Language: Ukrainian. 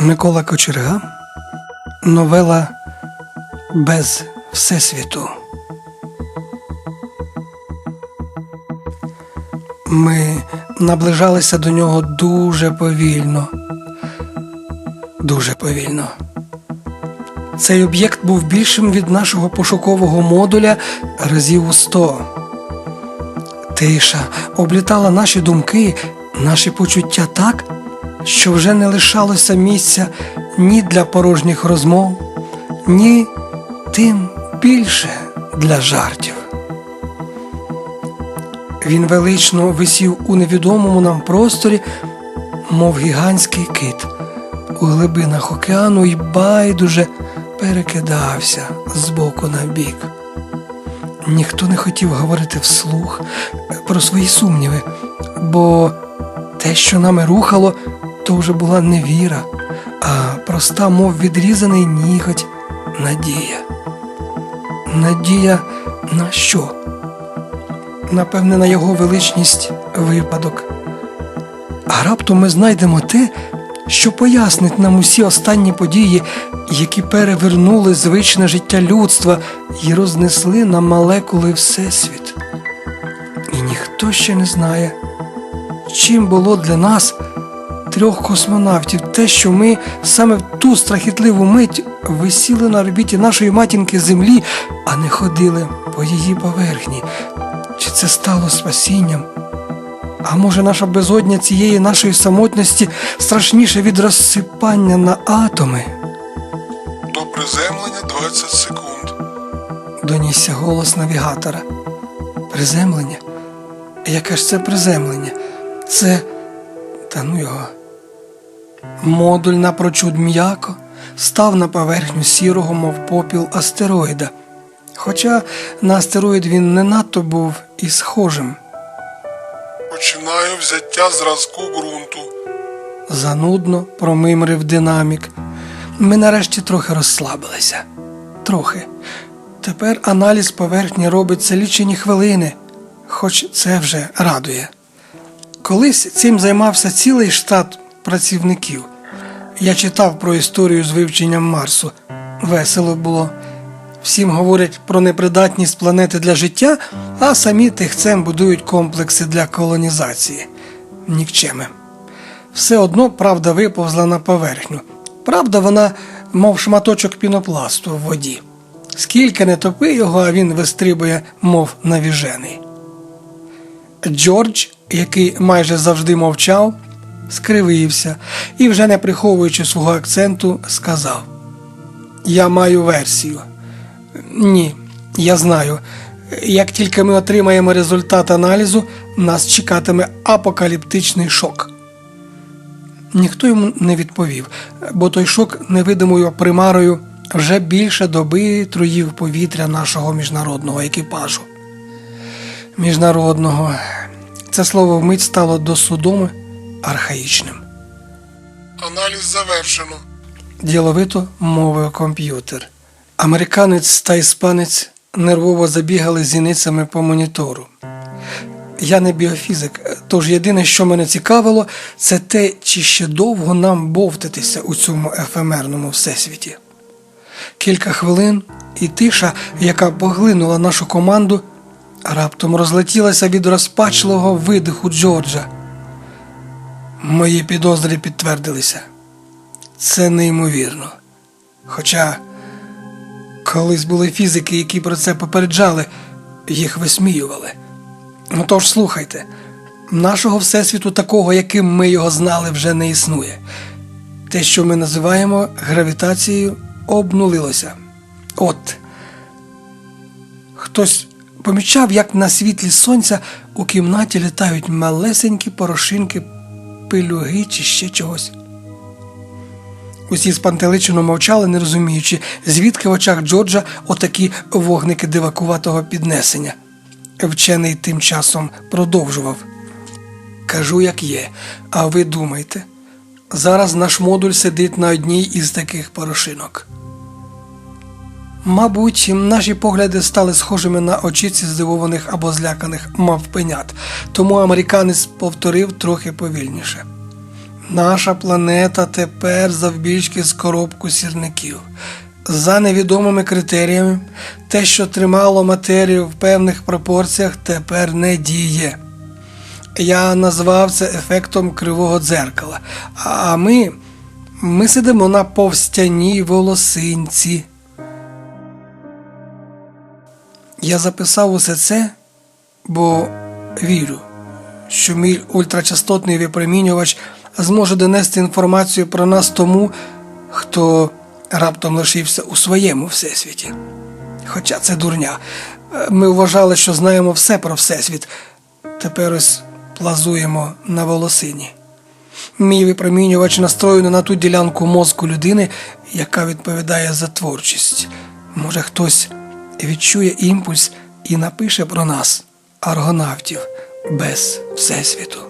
Микола Кочерга. Новела Без Всесвіту. Ми наближалися до нього дуже повільно. Дуже повільно. Цей об'єкт був більшим від нашого пошукового модуля разів у сто. Тиша облітала наші думки, наші почуття так, що вже не лишалося місця ні для порожніх розмов, ні тим більше для жартів. Він велично висів у невідомому нам просторі, мов гігантський кит, у глибинах океану і байдуже перекидався з боку на бік. Ніхто не хотів говорити вслух про свої сумніви, бо те, що нами рухало, то вже була не віра, а проста, мов відрізаний ніготь надія. Надія на що? Напевне, на його величність випадок. А раптом ми знайдемо те, що пояснить нам усі останні події, які перевернули звичне життя людства і рознесли на молекули Всесвіт. І ніхто ще не знає, чим було для нас, трьох космонавтів, те, що ми саме в ту страхітливу мить висіли на орбіті нашої матінки Землі, а не ходили по її поверхні. Чи це стало спасінням? А може, наша безодня цієї нашої самотності страшніше від розсипання на атоми? До приземлення 20 секунд. Донісся голос навігатора. Приземлення? Яке ж це приземлення? Це. Та ну його. Модуль напрочуд м'яко став на поверхню сірого, мов попіл астероїда. Хоча на астероїд він не надто був і схожим. Починаю взяття зразку ґрунту. Занудно промимрив динамік. Ми нарешті трохи розслабилися. Трохи. Тепер аналіз поверхні робиться лічені хвилини, хоч це вже радує. Колись цим займався цілий штат працівників. Я читав про історію з вивченням Марсу. Весело було. Всім говорять про непридатність планети для життя, а самі тихцем будують комплекси для колонізації. Нікчеми. Все одно правда виповзла на поверхню. Правда, вона, мов шматочок пінопласту в воді. Скільки не топи його, а він вистрибує, мов навіжений. Джордж, який майже завжди мовчав, скривився і, вже не приховуючи свого акценту, сказав: Я маю версію. Ні, я знаю. Як тільки ми отримаємо результат аналізу, нас чекатиме апокаліптичний шок. Ніхто йому не відповів, бо той шок невидимою примарою вже більше доби труїв повітря нашого міжнародного екіпажу. Міжнародного це слово вмить стало досудомо архаїчним. Аналіз завершено. Діловито мовив комп'ютер. Американець та іспанець нервово забігали зіницями по монітору. Я не біофізик, тож єдине, що мене цікавило, це те, чи ще довго нам бовтатися у цьому ефемерному всесвіті. Кілька хвилин і тиша, яка поглинула нашу команду, раптом розлетілася від розпачливого видиху Джорджа. Мої підозри підтвердилися. Це неймовірно. Хоча колись були фізики, які про це попереджали, їх висміювали. Ну тож слухайте, нашого всесвіту такого, яким ми його знали, вже не існує. Те, що ми називаємо гравітацією, обнулилося. От хтось помічав, як на світлі сонця у кімнаті літають малесенькі порошинки, пилюги чи ще чогось. Усі спантеличено мовчали, не розуміючи, звідки в очах Джорджа отакі вогники дивакуватого піднесення. Вчений тим часом продовжував. Кажу, як є, а ви думайте. Зараз наш модуль сидить на одній із таких порошинок. Мабуть, наші погляди стали схожими на очіці здивованих або зляканих мавпенят, тому американець повторив трохи повільніше. Наша планета тепер завбільшки з коробку сірників. За невідомими критеріями, те, що тримало матерію в певних пропорціях, тепер не діє. Я назвав це ефектом кривого дзеркала. А ми, ми сидимо на повстяній волосинці. Я записав усе це, бо вірю, що мій ультрачастотний випромінювач зможе донести інформацію про нас тому, хто раптом лишився у своєму всесвіті. Хоча це дурня. Ми вважали, що знаємо все про всесвіт. Тепер ось плазуємо на волосині. Мій випромінювач настроєний на ту ділянку мозку людини, яка відповідає за творчість. Може, хтось відчує імпульс і напише про нас, аргонавтів, без всесвіту.